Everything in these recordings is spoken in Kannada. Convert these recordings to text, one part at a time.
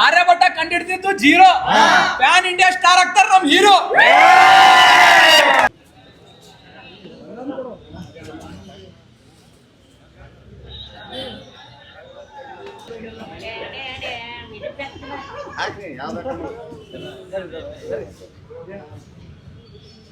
ಆರ್ಯಭಟ್ಟ ಕಂಡಿಡ್ತಿದ್ದು ಜೀರೋ ಪ್ಯಾನ್ ಇಂಡಿಯಾ ಸ್ಟಾರ್ ಆಗ್ತಾರ ನಮ್ ಹೀರೋ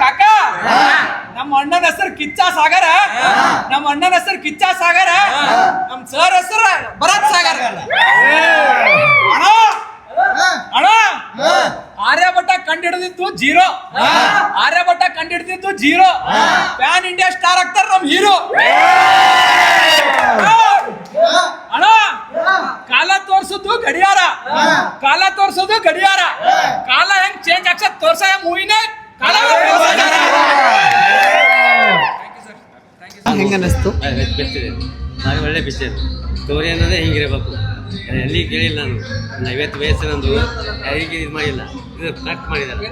ಕಾಕ ನಮ್ಮ ಅಣ್ಣನ ಹೆಸರು ಕಿಚ್ಚ ಸಾಗರ? ನಮ್ಮ ಅಣ್ಣನ ಹೆಸರು ಕಿಚ್ಚ ಸಾಗರ. ನಮ್ಮ ಸರ್ ಹೆಸರು ಭರತ್ ಸಾಗರ. ಅಣ್ಣ ಅಣ್ಣ ಆರ್ಯಭಟ್ಟ ಕಂಡಿಡ್ದಿತ್ತು ಜೀರೋ. ಆರ್ಯಭಟ್ಟ ಕಂಡಿಡ್ದಿತ್ತು ಜೀರೋ. ಪ್ಯಾನ್ ಇಂಡಿಯಾ ಸ್ಟಾರ್ ಆಗ್ತಾರ ನಮ್ ಹೀರೋ. ಅಣ್ಣ ಕಾಲ ತೋರ್ಸುದು ಗಡಿಯಾರ. ಕಾಲ ತೋರ್ಸೋದು ಗಡಿಯಾರ. ಕಾಲ ಹೆಂಗ್ ಚೇಂಜ್ ಆಗ್ಸತ್ ತೋರ್ಸ ಮೂವಿನೇ ಕಾಲ ಒಳ್ಳೆ ಬೆಸ್ಟ್ ಇದೆ. ಭಾರಿ ಒಳ್ಳೆ ಪಿಕ್ಚರ್ ಸ್ಟೋರಿ ಅನ್ನೋದೇ ಹಿಂಗಿರಬೇಕು. ಎಲ್ಲಿ ಕೇಳಿಲ್ಲ ನಾನು. ನನ್ನ ಐವತ್ತು ವಯಸ್ಸು ನಂದು ಯಾರಿಗೆ ಇದು ಮಾಡಿಲ್ಲ. ಇದು ಕಟ್ ಮಾಡಿದ್ದಾರೆ.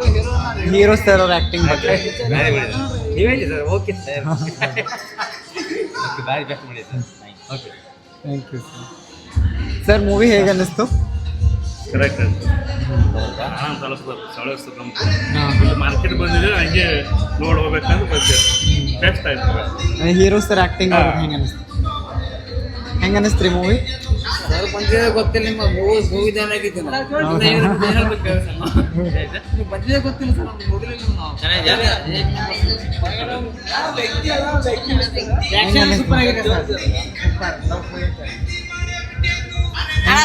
ಹೀರೋ ಸರ್ ಅವ್ರ ಆ್ಯಕ್ಟಿಂಗ್ ಬಗ್ಗೆ. ಭಾರಿ ಮಾಡಿದ್ದಾರೆ. ನೀವು ಹೇಳಿ ಸರ್ ಓಕೆ ಸರ್ ಭಾರಿ ಬೆಸ್ಟ್ ಮಾಡಿದ್ದಾರೆ. Okay thank you sir movie ಹೇಗೆ ಅನ್ನಿಸ್ತು? ಕರೆಕ್ಟ್ ಹಣ ತಲುಪ ಸಳಸ್ತು ನಮ್ಗೆ ಇಲ್ಲಿ ಮಾರ್ಕೆಟ್ ಬಂದಿದ್ರೆ ಹಂಗೆ ನೋಡಿ ಹೋಗ್ಬೇಕಂತ ಬಂದೆ. ಬೆಸ್ಟ್ ಆಯ್ತು. ಹೀರೋ ಸರ್ ಆಕ್ಟಿಂಗ್ ಹೆಂಗೆ ಅನಿಸ್ತು? ಹೆಂಗೆ ಅನ್ನಿಸ್ತ್ರಿ ಮೂವಿ ಸರ್ ಬಂದಿದೆ ಗೊತ್ತಿಲ್ಲ ನಿಮ್ಮ ಮೂವಿ ಮೂವಿ ನೀವು ಬಂದಿದೆ ಗೊತ್ತಿಲ್ಲ ಸರ್ ನೋಡಿಲ್ಲ ಸೂಪರ್ ಆಗಿದೆ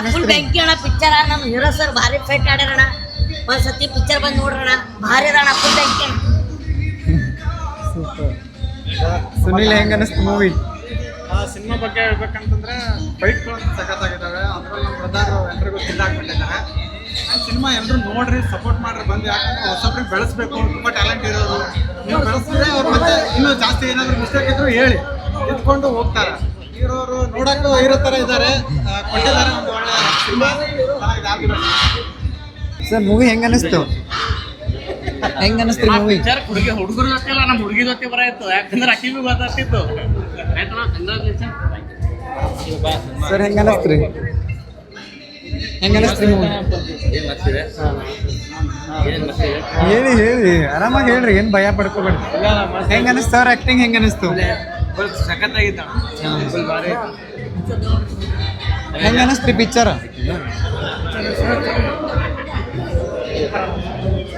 ಫುಲ್ ಬೆಂಕಿ ಅಣ್ಣ ಪಿಕ್ಚರ್ ನಮ್ಮ ಹೀರೋ ಸರ್ ಭಾರಿ ಫೈಟ್ ಆಡ್ಯಾರಣ ಒಂದ್ ಸತಿ ಪಿಕ್ಚರ್ ಬಂದು ನೋಡ್ರಣ ಭಾರಿ ಅಣ್ಣ ಫುಲ್ ಬೆಂಕಿ. ಅಣ್ಣ ಸೂಪರ್ ಸುನಿಲ್ ಹೆಂಗ ಅನಿಸ್ತು ಮೂವಿ ಸಿನಿಮಾ ಬಗ್ಗೆ ಹೇಳ್ಬೇಕಂತಂದ್ರೆ ಫೈಟ್ಗಳು ಸಖತ್ತಾಗಿದ್ದಾವೆ ಅದ್ರಲ್ಲಿ ನಮ್ಮ ಬ್ರದರ್ ಎಲ್ರಿಗೂ ಕಿಲ್ ಆ ಸಿನಿಮಾ ಎಲ್ಲರೂ ನೋಡ್ರಿ ಸಪೋರ್ಟ್ ಮಾಡ್ರಿ ಬಂದು ಯಾಕಂದ್ರೆ ಹೊಸಬ್ರಿಗೆ ಬೆಳೆಸ್ಬೇಕು ತುಂಬ ಟ್ಯಾಲೆಂಟ್ ಇರೋರು. ನೀವು ಬೆಳೆಸಿದ್ರೆ ಅವ್ರ ಮತ್ತೆ ಇನ್ನೂ ಜಾಸ್ತಿ ಏನಾದರೂ ಮಿಸ್ಟೇಕ್ ಇದ್ರು ಹೇಳಿ. ಇದ್ಕೊಂಡು ಹೋಗ್ತಾರೆ. ಇರೋರು ನೋಡಕ್ಕೂ ಇರೋ ತರ ಇದ್ದಾರೆ. ಕೊಟ್ಟಿದ್ದಾರೆ ಒಂದು ಒಳ್ಳೆ ಸಿನಿಮಾ. ಚೆನ್ನಾಗಿದೆ ಸರ್ ಮೂವಿ ಹೆಂಗ ಅನಿಸ್ತು? ಹೆಂಗ ಅನಿಸ್ತು ಮೂವಿ ಹುಡುಗಿ ಹುಡುಗರು ಗೊತ್ತಿಲ್ಲ ನಮ್ಮ ಹುಡುಗಿ ಜೊತೆ ಬರಾಯ್ತು. ಯಾಕಂದ್ರೆ ಅಕ್ಕಿ ಬಿ ಗೊತ್ತಾಗ್ತಿತ್ತು. ಸರ್ ಹೆಂಗ ಅನಿಸ್ತ್ರಿ? ಹೆಂಗೆ ಅನಿಸ್ತ್ರಿ ಮೂವಿ ಹೇಳಿ ಹೇಳಿ. ಆರಾಮಾಗಿ ಹೇಳ್ರಿ ಏನು ಭಯ ಪಡ್ಕೋಬೇಡಿ ಹೆಂಗೆ ಅನಿಸ್ತು ಅವ್ರ ಆಕ್ಟಿಂಗ್ ಹೆಂಗೆ ಅನ್ನಿಸ್ತು ಸಖತ್ತಾಗಿತ್ತು. ಹೆಂಗೆ ಅನ್ನಿಸ್ತ್ರಿ ಪಿಕ್ಚರ್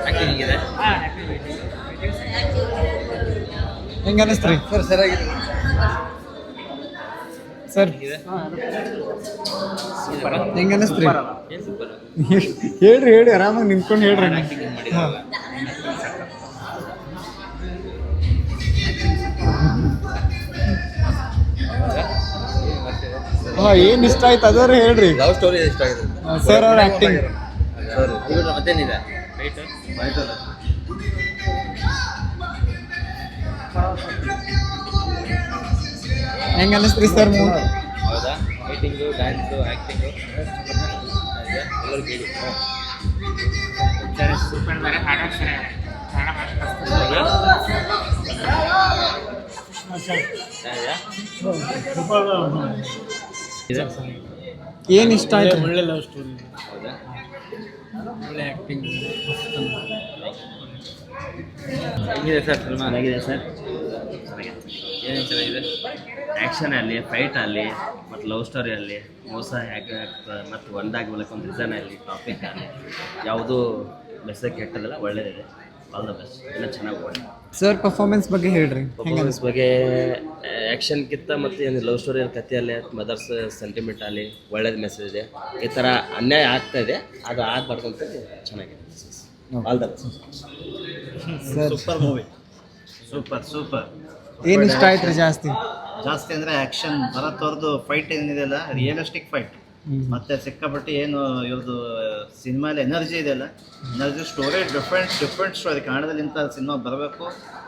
ಆ್ಯಕ್ಟಿಂಗ್ ಹಿಂಗಿದೆ? ಹೆಂಗೆ ಅನ್ನಿಸ್ತ್ರಿ ಸರ್ ಸರಿಯಾಗಿದೆ ಸರ್ ಹೆಂಗ ಸೂಪರ್ ಹೇಳ್ರಿ ಹೇಳಿ ಆರಾಮಾಗಿ ನಿಂತ್ಕೊಂಡು ಹೇಳ್ರಿ. ಏನು ಇಷ್ಟ ಆಯ್ತು? ಅದರ ಹೇಳ್ರಿ. ಲವ್ ಸ್ಟೋರಿ ಇಷ್ಟ ಆಗಿದೆ. ಸರ್ ಅವ್ರ ಆಕ್ಟಿಂಗ್ ಇವ್ರ ಮತ್ತೇನಿದೆ? ಹೆಂಗ ಅನ್ನಿಸ್ತ್ರಿ ಸರ್ ಮೂವಿ ಹೌದಾ? ಫೈಟಿಂಗು ಡ್ಯಾನ್ಸು ಆ್ಯಕ್ಟಿಂಗು ಎಲ್ಲರೂ ಕೇಳಿ. ಏನು ಇಷ್ಟ ಆಯ್ತು? ಒಳ್ಳೆ ಲವ್ ಸ್ಟೋರಿ ಒಳ್ಳೆ ಆಕ್ಟಿಂಗ್ ಹೆಂಗಿದೆ ಸರ್ ಫಿಲ್ಮ್ ಚೆನ್ನಾಗಿದೆ ಸರ್. ಏನೇನು ಚೆನ್ನಾಗಿದೆ? ಆ್ಯಕ್ಷನ್ ಅಲ್ಲಿ ಫೈಟ್ ಅಲ್ಲಿ ಮತ್ತು ಲವ್ ಸ್ಟೋರಿ ಅಲ್ಲಿ ಮೋಸ ಹೇಗೆ ಮತ್ತು ಒಂದಾಗಿ ಒಂದು ರೀಸನ್ ಅಲ್ಲಿ ಟಾಪಿಕ್ ಅಲ್ಲಿ ಯಾವುದೂ ಮೆಸೇಜ್ ಕೆಟ್ಟದಲ್ಲ ಒಳ್ಳೇದಿದೆ. ಆಲ್ ದ ಬೆಸ್ಟ್ ಎಲ್ಲ ಚೆನ್ನಾಗಿ ಓಡಿ ಸರ್ ಪರ್ಫಾರ್ಮೆನ್ಸ್ ಬಗ್ಗೆ ಹೇಳ್ರಿ. ಪರ್ಫಾರ್ಮೆನ್ಸ್ ಬಗ್ಗೆ ಆ್ಯಕ್ಷನ್ಗಿಂತ ಮತ್ತು ಏನು ಲವ್ ಸ್ಟೋರಿ ಕಥೆಯಲ್ಲಿ ಮದರ್ಸ್ ಸೆಂಟಿಮೆಂಟ್ ಆಗಲಿ ಒಳ್ಳೇದು ಮೆಸೇಜ್ ಇದೆ. ಈ ಥರ ಅನ್ಯಾಯ ಆಗ್ತಾ ಇದೆ. ಅದು ಆಗಬಾರ್ದು ಅಂತ ಚೆನ್ನಾಗಿದೆ. All the sir. Super movie super super ಏನು ಇಷ್ಟ ಆಯ್ತು ರೀ ಜಾಸ್ತಿ? ಜಾಸ್ತಿ ಅಂದರೆ ಆ್ಯಕ್ಷನ್ ಭರತ್ ಅವ್ರದ್ದು ಫೈಟ್ ಏನಿದೆಯಲ್ಲ ರಿಯಲಿಸ್ಟಿಕ್ ಫೈಟ್ ಮತ್ತೆ ಸಿಕ್ಕಾಪಟ್ಟೆ ಏನು ಇವ್ರದ್ದು ಸಿನಿಮಾಲಿ ಎನರ್ಜಿ ಇದೆಯಲ್ಲ energy story different different story ಕನ್ನಡದಲ್ಲಿ ಇಂಥ ಸಿನಿಮಾ ಬರಬೇಕು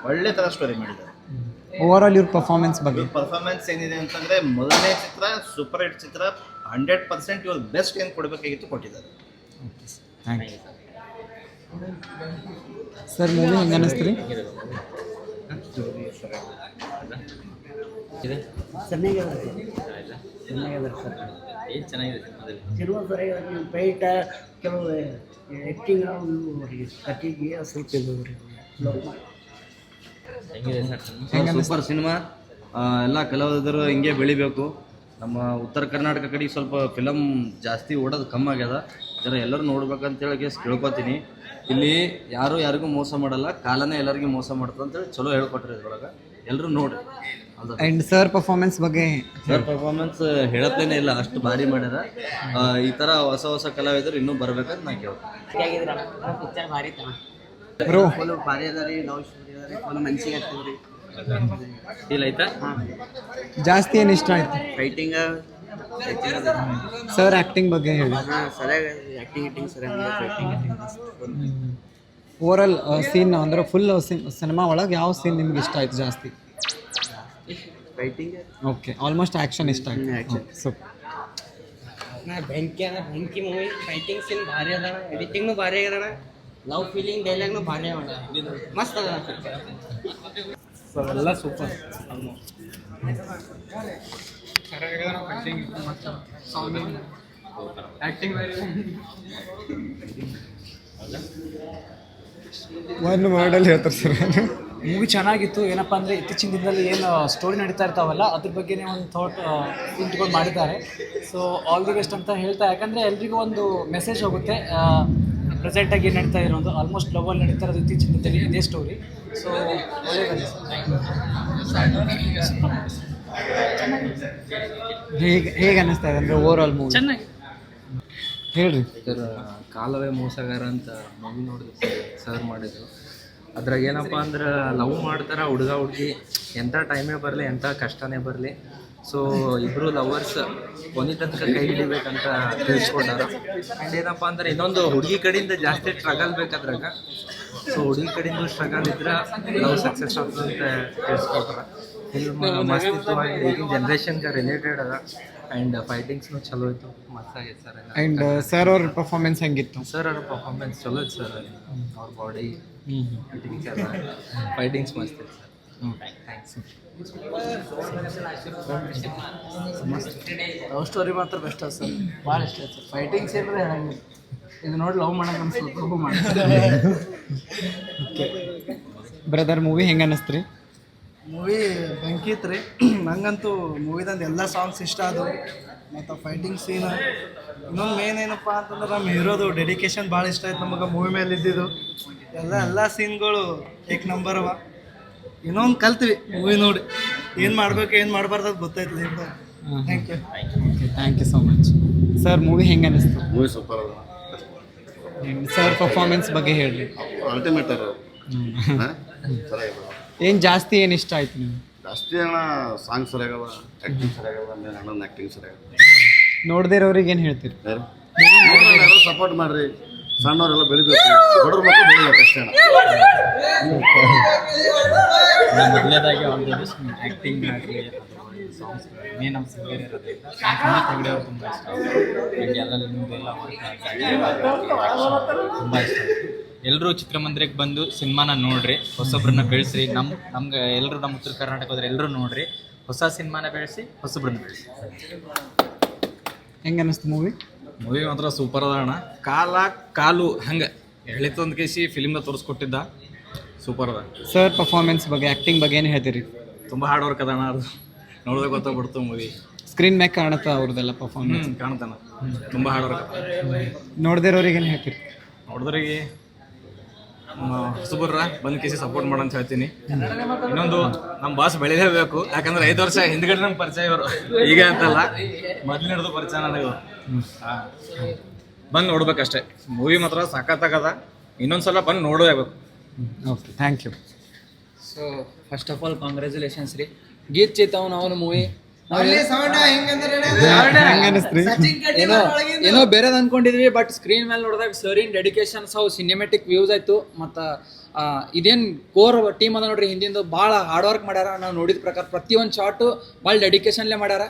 ಒಳ್ಳೆ ಥರ ಸ್ಟೋರಿ ಮಾಡಿದ್ದಾರೆ. ಓವರ್ ಆಲ್ ಇವ್ರ ಪರ್ಫಾರ್ಮೆನ್ಸ್ ಬಗ್ಗೆ. ಪರ್ಫಾರ್ಮೆನ್ಸ್ ಏನಿದೆ ಅಂತಂದರೆ ಮೊದಲನೇ ಚಿತ್ರ ಸೂಪರ್ ಹಿಟ್ ಚಿತ್ರ ಹಂಡ್ರೆಡ್ ಪರ್ಸೆಂಟ್ ಇವ್ರ ಬೆಸ್ಟ್ ಏನು ಕೊಡಬೇಕಾಗಿತ್ತು ಕೊಟ್ಟಿದ್ದಾರೆ. Thank you sir movie sir ಚೆನ್ನಾಗಿದೆ. ರೀ ಏನು ಚೆನ್ನಾಗಿದೆ ಸಿನಿಮಾದಲ್ಲಿ? ಸಿನಿಮಾ ಪೇಟ ಕೆಲವು ಆ್ಯಕ್ಟಿಂಗ್ ಕಟ್ಟಿಗೆ ಸ್ವಲ್ಪ ಇದು ಹೆಂಗಿದೆ ಸರ್ ಸೂಪರ್ ಸಿನಿಮಾ. ಎಲ್ಲ ಕಲಾವಿದರು ಹಿಂಗೆ ಬೆಳಿಬೇಕು. ನಮ್ಮ ಉತ್ತರ ಕರ್ನಾಟಕ ಕಡೆ ಸ್ವಲ್ಪ ಫಿಲಮ್ ಜಾಸ್ತಿ ಓಡೋದು ಕಮ್ಮಿ ಆಗ್ಯದ. ಜರ ಎಲ್ಲರೂ ನೋಡ್ಬೇಕಂತೇಳಿ ಕೇಸ್ ಕೇಳ್ಕೊತೀನಿ. ಇಲ್ಲಿ ಯಾರು ಯಾರಿಗೂ ಮೋಸ ಮಾಡಲ್ಲ ಕಾಲನೇ ಎಲ್ಲರಿಗೂ ಮೋಸ ಮಾಡ್ತದೆ ಅಂತೇಳಿ ಚಲೋ ಹೇಳ್ಕೊಟ್ರಿ ಇದ್ರೊಳಗೆ. ಎಲ್ಲರೂ ನೋಡ್ರಿ. ಅದು ಅಂಡ್ ಸರ್ ಪರ್ಫಾರ್ಮೆನ್ಸ್ ಬಗ್ಗೆ? ಸರ್ ಪರ್ಫಾರ್ಮೆನ್ಸ್ ಹೇಳತ್ತೇನೆ ಇಲ್ಲ ಅಷ್ಟು ಭಾರಿ ಮಾಡ್ಯಾರ. ಈ ತರ ಹೊಸ ಹೊಸ ಕಲಾವಿದರು ಇನ್ನೂ ಬರ್ಬೇಕಂತ ನಾ ಕೇಳ್ತೀನಿ. ಭಾರಿ ತನ ಬ್ರೋ. ಭಾರಿ ಅದ ರೀ ಲವ್ ಸ್ಟೋರಿ ಅದ ರೀ ಫುಲ್ ಮನ್ಸಿಗೆ ಆಗ್ತದೆ ರೀ. ಫೀಲ್ ಆಯ್ತಾ? ಜಾಸ್ತಿ ಏನು ಇಷ್ಟ ಆಯ್ತು? ಫೈಟಿಂಗ್ ಸರ್ ಆಕ್ಟಿಂಗ್ ಬಗ್ಗೆ ಹೇಳಿ. ಸರಿಯಾಗಿ ಸರಿಯಾಗಿ ಫೈಟಿಂಗ್ ಓವರ್ ಆಲ್ ಸೀನ್ ಅಂದ್ರೆ ಫುಲ್ ಸಿನಿಮಾ ಒಳಗೆ ಯಾವ ಸೀನ್ ನಿಮ್ಗೆ ಇಷ್ಟ ಆಯ್ತು ಜಾಸ್ತಿ? ಫೈಟಿಂಗ್ ಓಕೆ ಆಲ್ಮೋಸ್ಟ್ ಆ್ಯಕ್ಷನ್ ಇಷ್ಟ ಸೂಪರ್ ನಾ ಬೆಂಕಿ ಅದ ಬೆಂಕಿ ಮೂವಿ ಫೈಟಿಂಗ್ ಸೀನ್ ಭಾರಿ ಅದ ಎಡಿಟಿಂಗ್ನು ಭಾರಿ ಅದ ಲವ್ ಫೀಲಿಂಗ್ ಡೈಲಾಗ್ನು ಭಾರಿ ಅದ ಮಸ್ತ್ ಅದ ಎಲ್ಲ ಸೂಪರ್ ಆಕ್ಟಿಂಗ್ ಒಂದು ಮಾಡಲ್ ಹೇಳ್ತಾರೆ ಸರ್. ಮೂವಿ ಚೆನ್ನಾಗಿತ್ತು. ಏನಪ್ಪ ಅಂದರೆ ಇತ್ತೀಚಿನ ದಿನದಲ್ಲಿ ಏನು ಸ್ಟೋರಿ ನಡೀತಾ ಇರ್ತಾವಲ್ಲ ಅದ್ರ ಬಗ್ಗೆನೇ ಒಂದು ಥಾಟ್ ಇಟ್ಕೊಂಡು ಮಾಡಿದ್ದಾರೆ. ಸೊ ಆಲ್ ದಿ ಬೆಸ್ಟ್ ಅಂತ ಹೇಳ್ತಾ ಯಾಕಂದರೆ ಎಲ್ರಿಗೂ ಒಂದು ಮೆಸೇಜ್ ಹೋಗುತ್ತೆ. ಪ್ರೆಸೆಂಟಾಗಿ ಏನು ನಡೀತಾ ಇರೋದು ಆಲ್ಮೋಸ್ಟ್ ಲವಲ್ಲಿ ನಡೀತಾ ಇರೋದು ಇತ್ತೀಚಿನ ದಿನದಲ್ಲಿ ಇದೇ ಸ್ಟೋರಿ ಸೊ ಹೇಗೆ ಹೇಗೆ ಅನ್ನಿಸ್ತಾ ಇದೆ ಅಂದರೆ ಓವರ್ ಆಲ್ ಮೂವಿ ಚೆನ್ನಾಗಿ. ಹೇಳ್ರಿ. ಸರ್ ಕಾಲವೇ ಮೋಸಗಾರ ಅಂತ ಮೂವಿ ನೋಡಿದ್ರು ಸರ್ ಮಾಡಿದ್ರು. ಅದ್ರಾಗ ಏನಪ್ಪ ಅಂದ್ರೆ ಲವ್ ಮಾಡ್ತಾರ ಹುಡುಗ ಹುಡುಗಿ ಎಂಥ ಟೈಮೇ ಬರಲಿ ಎಂಥ ಕಷ್ಟನೇ ಬರಲಿ. ಸೊ ಇಬ್ಬರು ಲವರ್ಸ್ ಕೊನೆ ತನಕ ಕೈ ಹಿಡಿಬೇಕಂತ ತಿಳಿಸ್ಕೊಂಡಾರ. ಆ್ಯಂಡ್ ಏನಪ್ಪ ಅಂದ್ರೆ ಇನ್ನೊಂದು ಹುಡುಗಿ ಕಡೆಯಿಂದ ಜಾಸ್ತಿ ಸ್ಟ್ರಗಲ್ ಬೇಕಾದ್ರಾಗ ಸೊ ಹುಡುಗಿ ಕಡೆಯಿಂದ ಸ್ಟ್ರಗಲ್ ಇದ್ರೆ ಲವ್ ಸಕ್ಸಸ್ ಆಗ್ತದೆ ಅಂತ ತಿಳಿಸ್ಕೊಟ್ರ. ಫಿಲ್ಮ್ ಮಸ್ತ್ ಇತ್ತು. ಆ್ಯಂಡ್ ಈಗಿನ ಜನ್ರೇಷನ್ಗೆ ರಿಲೇಟೆಡ್ ಅದ. ಆ್ಯಂಡ್ ಫೈಟಿಂಗ್ಸ್ನು ಚಲೋ ಇತ್ತು. ಮಸ್ತ್ ಆಗೈತೆ ಸರ್ ಆ್ಯಂಡ್ ಸರ್ ಅವ್ರ ಪರ್ಫಾರ್ಮೆನ್ಸ್ ಹೆಂಗಿತ್ತು? ಸರ್ ಅವ್ರ ಪರ್ಫಾರ್ಮೆನ್ಸ್ ಚಲೋ ಇತ್ತು ಸರ್ ಅವ್ರ ಬಾಡಿ ಫೈಟಿಂಗ್ಸ್ ಮಸ್ತ್ ಥ್ಯಾಂಕ್ಸ್ ಲವ್ ಸ್ಟೋರಿ ಮಾತ್ರ ಬೆಸ್ಟ್ ಅದು ಸರ್? ಭಾಳ ಇಷ್ಟ ಆಯ್ತು ಸರ್. ಫೈಟಿಂಗ್ಸ್ ಏನಾರ ಹೇಳಂಗಿಲ್ಲ ಇದು ನೋಡಿ ಲವ್ ಮಾಡಕ್ಕೆ ಅನ್ಸುತ್ತೆ ಲವ್ ಮಾಡಿ ಬ್ರದರ್ ಮೂವಿ ಹೆಂಗೆ ಅನ್ನಿಸ್ತು ರೀ ಮೂವಿ ಬೆಂಕಿ ಇತ್ತು ರೀ ನಂಗಂತೂ ಮೂವಿದಂದು ಎಲ್ಲ ಸಾಂಗ್ಸ್ ಇಷ್ಟ ಆದವು. ಮತ್ತು ಫೈಟಿಂಗ್ ಸೀನ್ ಇನ್ನೊಂದು ಮೇನ್ ಏನಪ್ಪ ಅಂತಂದ್ರೆ ನಮ್ಮ ಹೀರೋದು ಡೆಡಿಕೇಶನ್ ಭಾಳ ಇಷ್ಟ ಆಯ್ತು ನಮಗೆ ಮೂವಿ ಮೇಲೆ ಇದ್ದಿದ್ದು. ಎಲ್ಲ ಎಲ್ಲ ಸೀನ್ಗಳು ಏಕ್ ನಂಬರ್ ಅವ. ಇನ್ನೊಂದು ಕಲ್ತ್ವಿ ಮೂವಿ ನೋಡಿ. ಏನು ಮಾಡ್ಬೇಕು ಏನು ಮಾಡಬಾರ್ದು ಅದು ಗೊತ್ತಾಯ್ತು thank you okay thank you so much sir movie ಹೆಂಗೆ ಅನಿಸ್ತು? ಮೂವಿ ಸೂಪರ್ ಅದ ಸರ್ ಪರ್ಫಾರ್ಮೆನ್ಸ್ ಬಗ್ಗೆ ಹೇಳಿ. ಅಲ್ಟಿಮೇಟ್ ಏನು ಜಾಸ್ತಿ ಏನು ಇಷ್ಟ ಆಯ್ತು ನಿಮ್ಗೆ? ಜಾಸ್ತಿ ಅಣ್ಣ ಸಾಂಗ್ ಸರಿಯಾಗಲ್ಲ ಆ್ಯಕ್ಟಿಂಗ್ ಸರಿಯಾಗಲ್ಲ ಆಮೇಲೆ ಅಣ್ಣನ ಆ್ಯಕ್ಟಿಂಗ್ ಸರಿಯಾಗದ ನೋಡ್ದಿರೋರಿಗೆ ಏನು ಹೇಳ್ತೀರಿ ಯಾರು ಸಪೋರ್ಟ್ ಮಾಡ್ರಿ. ಸಣ್ಣವರೆಲ್ಲ ಬೆಳಿಬೇಕು. ಬಡವ್ರ ಮಕ್ಕಳು ಬೆಳಿಬೇಕು ಅಷ್ಟೇ ಅಣ್ಣ. ಮೊದಲನೇದಾಗಿ ಒಂದು ಆ್ಯಕ್ಟಿಂಗ್ ಆಗಲಿ ಸಾಂಗ್ಸ್ ಮೇನ್ ನಮ್ಮ ಸಿಂಗರ್ ಇರೋದು ಕಾಂತನಾಥ್ ಹೆಗ್ಡೆ ತುಂಬ ಇಷ್ಟ. ನನಗೆ ಎಲ್ಲ ನಿಮ್ಮದೆಲ್ಲ ತುಂಬ ಇಷ್ಟ ಎಲ್ಲರೂ ಚಿತ್ರಮಂದಿರಕ್ಕೆ ಬಂದು ಸಿನಿಮಾನ ನೋಡ್ರಿ ಹೊಸಬ್ರನ್ನ ಬೆಳೆಸ್ರಿ. ನಮ್ಮ ನಮ್ಗೆ ಎಲ್ಲರೂ ನಮ್ಮ ಉತ್ತರ ಕರ್ನಾಟಕ ಹೋದ್ರೆ ಎಲ್ಲರೂ ನೋಡ್ರಿ. ಹೊಸ ಸಿನಿಮಾನ ಬೆಳೆಸಿ ಹೊಸಬ್ರನ್ನ ಬೆಳೆಸಿ. ಹೆಂಗೆ ಅನ್ನಿಸ್ತು ಮೂವಿ ಮೂವಿ ಮಾತ್ರ ಸೂಪರ್ ಅದ ಅಣ್ಣ. ಕಾಲ ಕಾಲು ಹಂಗೆ. ಎಳಿತೊಂದು ಕೇಸಿ ಫಿಲಿಮ್ನ ತೋರಿಸ್ಕೊಟ್ಟಿದ್ದ. ಸೂಪರ್ ಅದ. ಸರ್ ಪರ್ಫಾರ್ಮೆನ್ಸ್ ಬಗ್ಗೆ ಆ್ಯಕ್ಟಿಂಗ್ ಬಗ್ಗೆ ಏನು ಹೇಳ್ತೀರಿ? ತುಂಬ ಹಾರ್ಡ್ ವರ್ಕ್ ಅದ ಅಣ್ಣ ಅದು. ನೋಡಿದ್ರೆ ಗೊತ್ತಾಗ್ಬಿಡ್ತು ಮೂವಿ ಸ್ಕ್ರೀನ್ ಮ್ಯಾಕ್ ಕಾಣುತ್ತೆ ಅವ್ರದ್ದೆಲ್ಲ ಪರ್ಫಾರ್ಮೆನ್ಸ್ ಕಾಣ್ತಾನ ತುಂಬ ಹಾರ್ಡ್ ವರ್ಕ್ ಅದ. ನೋಡ್ದಿರೋರಿಗೆ ಏನು ಹೇಳ್ತೀರಿ? ನೋಡಿದ್ರಿಗೆ ಹೊಸಬರ್ರ ಬಂದ್ ಕೇಸಿ ಸಪೋರ್ಟ್ ಮಾಡಂತ ಹೇಳ್ತೀನಿ. ಇನ್ನೊಂದು ನಮ್ಮ ಬಾಸ್ ಬೆಳಿಲೇಬೇಕು. ಯಾಕಂದ್ರೆ ಐದು ವರ್ಷ ಹಿಂದ್ಗಡೆ ನಮ್ಗೆ ಪರಿಚಯ ಇವರು. ಈಗ ಅಂತಲ್ಲ. ಮೊದ್ಲು ಹಿಡಿದು ಪರಿಚಯ ನನಗೆ ಬಂದು ನೋಡ್ಬೇಕಷ್ಟೇ. ಮೂವಿ ಮಾತ್ರ ಸಖತ್ತಾಗದ ಇನ್ನೊಂದ್ಸಲ ಬಂದು ನೋಡಬೇಕು okay thank you so first of all congratulations ರೀ. ಗೀತ್ ಚೇತವನ್ ಅವನ ಮೂವಿ ಏನೋ ಏನೋ ಬೇರೆದ್ ಅನ್ಕೊಂಡಿದ್ವಿ ಬಟ್ ಸ್ಕ್ರೀನ್ ಮೇಲೆ ನೋಡಿದಾಗ ಸರಿನ್ ಡೆಡಿಕೇಶನ್ಸ್ ಅವು ಸಿನಿಮೆಟಿಕ್ ವ್ಯೂಸ್ ಆಯ್ತು. ಮತ್ತ ಇದೇನ್ ಕೋರ್ ಟೀಮ್ ಅದ ನೋಡ್ರಿ ಹಿಂದಿಂದು ಭಾಳ ಹಾರ್ಡ್ ವರ್ಕ್ ಮಾಡ್ಯಾರ. ನಾವು ನೋಡಿದ ಪ್ರಕಾರ ಪ್ರತಿಯೊಂದು ಶಾಟು ಭಾಳ ಡೆಡಿಕೇಶನ್ಲೇ ಮಾಡ್ಯಾರ.